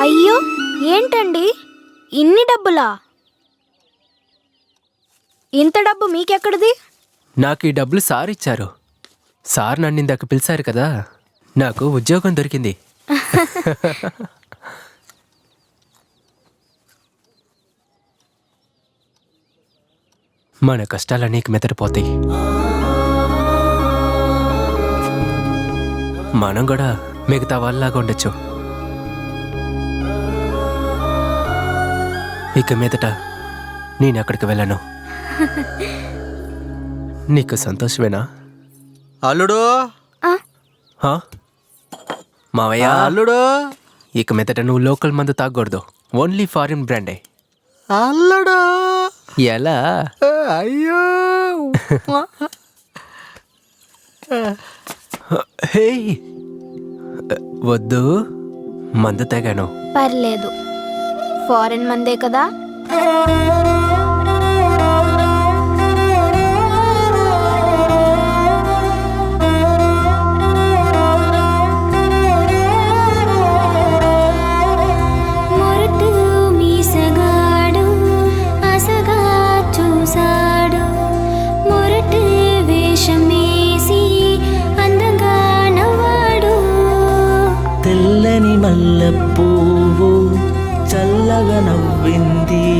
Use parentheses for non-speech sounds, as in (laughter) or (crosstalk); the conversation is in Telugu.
అయ్యో ఏంటండి? ఇన్ని డబ్బులా? ఇంత డబ్బు మీకెక్కడిది? నాకు ఈ డబ్బులు సార్ ఇచ్చారు. సార్ నన్ను ఇందాక పిలిచారు కదా నాకు ఉద్యోగం దొరికింది. (laughs) మన కష్టాలు అనేక మెదడిపోతాయి మనం కూడా మిగతా వాళ్ళలాగా ఉండొచ్చు. ఇక మీదట నేను అక్కడికి వెళ్ళను. (laughs) నీకు సంతోషమేనా? అల్లుడు? ఆ, హా? మావయ్య? అల్లుడు? ఇక మీదట నువ్వు లోకల్ మందు తాగకూడదు. ఓన్లీ ఫారిన్ బ్రాండే అల్లుడు? ఎలా? అయ్యో! (laughs) హే! వద్దు. మందు తాగాను. పర్లేదు. ఫారెన్ మందే కదా? తెల్లని మల్లె పువ్వు చల్లగా నవ్వింది.